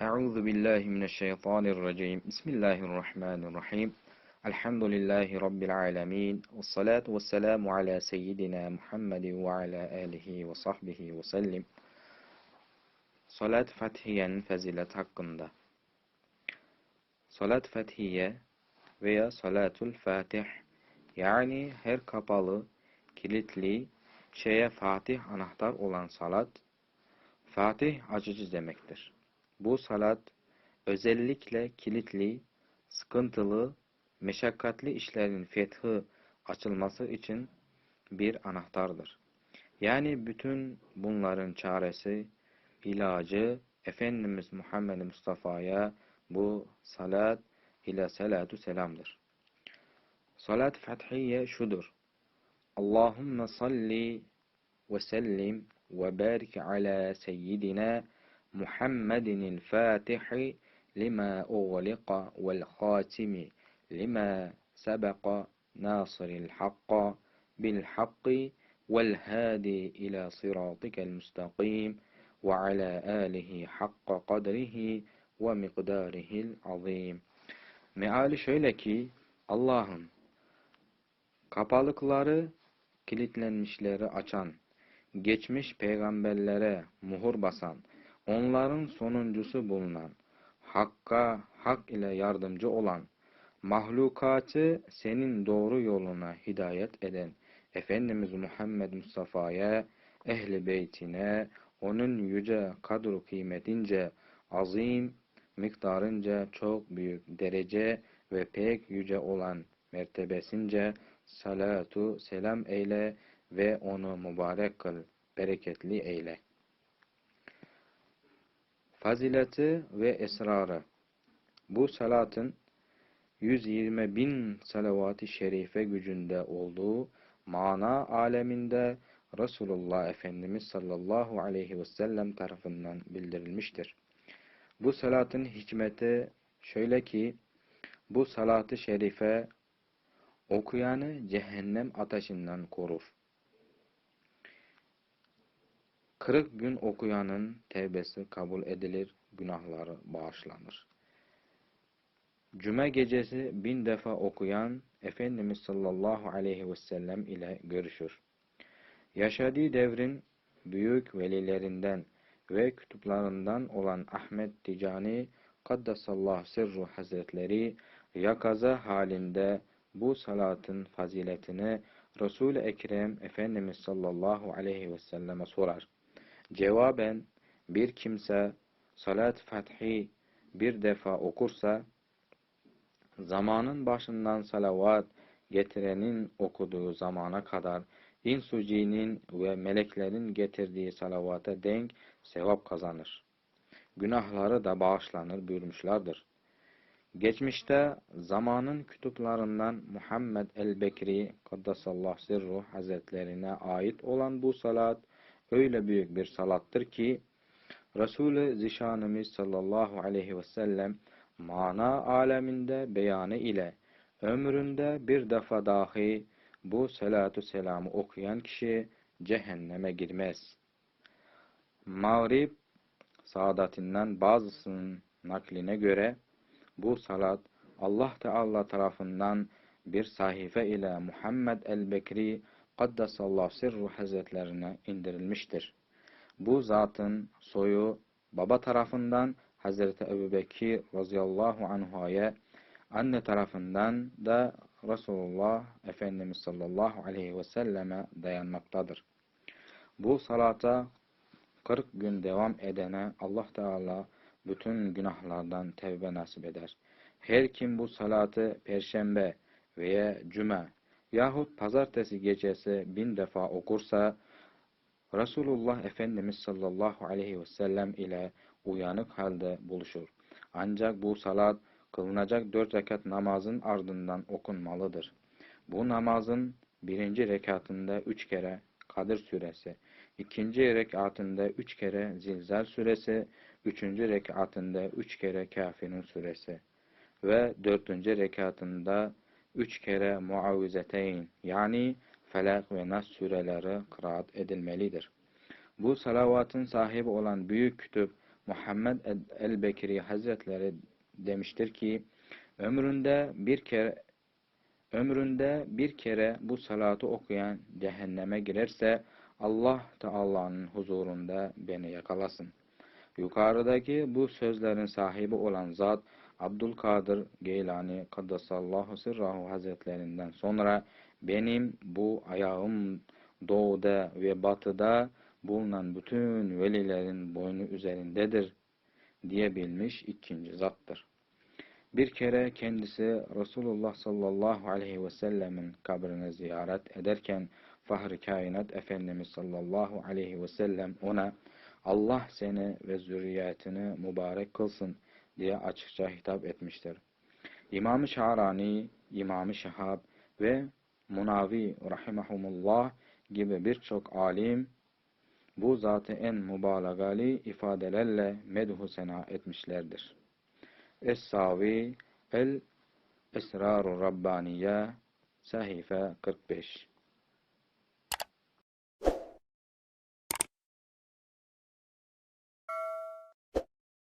Euzu billahi mineşşeytanirracim. Bismillahirrahmanirrahim. Elhamdülillahi rabbil alamin. Ves salatu vesselamu ala seyyidina Muhammed ve ala alihi ve sahbihi ve sellim. Salat Fethiye'nin fazilet hakkında. Salat Fethiye veya Salatul Fatih yani her kapalı, kilitli şeye Fatih anahtar olan salat, Fatih açıcı demektir. Bu salat özellikle kilitli, sıkıntılı, meşakkatli işlerin fethi açılması için bir anahtardır. Yani bütün bunların çaresi, ilacı Efendimiz Muhammed Mustafa'ya bu salat ile salatu selamdır. Salat fethiye şudur. Allahümme salli ve sellim ve barik ala seyyidina محمد الفاتح لما أغلق والخاتم لما سبق ناصر الحق بالحق والهادي إلى صراطك المستقيم وعلى آله حق قدره ومقداره العظيم. Meali şöyle ki Allah'ım kapalıkları kilitlenmişleri açan, geçmiş peygamberlere muhur basan, onların sonuncusu bulunan, Hakka hak ile yardımcı olan, mahlukatı senin doğru yoluna hidayet eden Efendimiz Muhammed Mustafa'ya, ehli beytine, onun yüce kadru kıymetince, azim, miktarınca çok büyük derece ve pek yüce olan mertebesince salatu selam eyle ve onu mübarek kıl, bereketli eyle. Fazileti ve esrarı Bu salatın 120 bin salavat-ı şerife gücünde olduğu mana aleminde Resulullah Efendimiz sallallahu aleyhi ve sellem tarafından bildirilmiştir. Bu salatın hikmeti şöyle ki, bu salatı şerife okuyanı cehennem ateşinden korur. Kırık gün okuyanın tevbesi kabul edilir, günahları bağışlanır. Cuma gecesi bin defa okuyan Efendimiz sallallahu aleyhi ve sellem ile görüşür. Yaşadığı devrin büyük velilerinden ve kütüplarından olan Ahmet Ticani Kaddesallahu Sirru Hazretleri yakaza halinde bu salatın faziletini Resul-i Ekrem Efendimiz sallallahu aleyhi ve selleme sorar. Cevaben bir kimse salat fethi bir defa okursa zamanın başından salavat getirenin okuduğu zamana kadar insucinin ve meleklerin getirdiği salavata denk sevap kazanır. Günahları da bağışlanır buyurmuşlardır. Geçmişte zamanın kütüplarından Muhammed el-Bekri Kaddesallahu Sirruh Hazretlerine ait olan bu salat öyle büyük bir salattır ki Resulü Zişanımız sallallahu aleyhi ve sellem mana aleminde beyanı ile ömründe bir defa dahi bu salatu selamı okuyan kişi cehenneme girmez. Mağrib saadatinden bazısının nakline göre bu salat Allah Teala tarafından bir sahife ile Muhammed el-Bekri Kaddesallahu sirru hazretlerine indirilmiştir. Bu zatın soyu baba tarafından Hazreti Ebu Bekir radıyallahu anhu'ya anne tarafından da Resulullah Efendimiz sallallahu aleyhi ve selleme dayanmaktadır. Bu salata 40 gün devam edene Allah Teala bütün günahlardan tevbe nasip eder. Her kim bu salatı perşembe veya cuma yahut pazartesi gecesi bin defa okursa Resulullah Efendimiz sallallahu aleyhi ve sellem ile uyanık halde buluşur. Ancak bu salat kılınacak dört rekat namazın ardından okunmalıdır. Bu namazın birinci rekatında üç kere Kadir suresi, ikinci rekatında üç kere Zilzal suresi, üçüncü rekatında üç kere Kafirun suresi ve dördüncü rekatında üç kere muavvizeteyn yani Felak ve Nas sureleri kıraat edilmelidir. Bu salavatın sahibi olan büyük kütüp Muhammed el-Bekiri Hazretleri demiştir ki ömründe bir kere ömründe bir kere bu salatı okuyan cehenneme girerse Allah Teala'nın huzurunda beni yakalasın. Yukarıdaki bu sözlerin sahibi olan zat Abdülkadir Geylani Kaddesallahu Sirrahu Hazretlerinden sonra benim bu ayağım doğuda ve batıda bulunan bütün velilerin boynu üzerindedir diyebilmiş ikinci zattır. Bir kere kendisi Resulullah sallallahu aleyhi ve sellemin kabrini ziyaret ederken Fahri Kainat Efendimiz sallallahu aleyhi ve sellem ona Allah seni ve zürriyetini mübarek kılsın diye açıkça hitap etmiştir. İmam-ı Şarani, İmam-ı Şahab ve Munavi rahimahumullah gibi birçok alim bu zatı en mübalağalı ifadelerle medhu sena etmişlerdir. Es-Savi El Esrar-ı Rabbaniye Sahife 45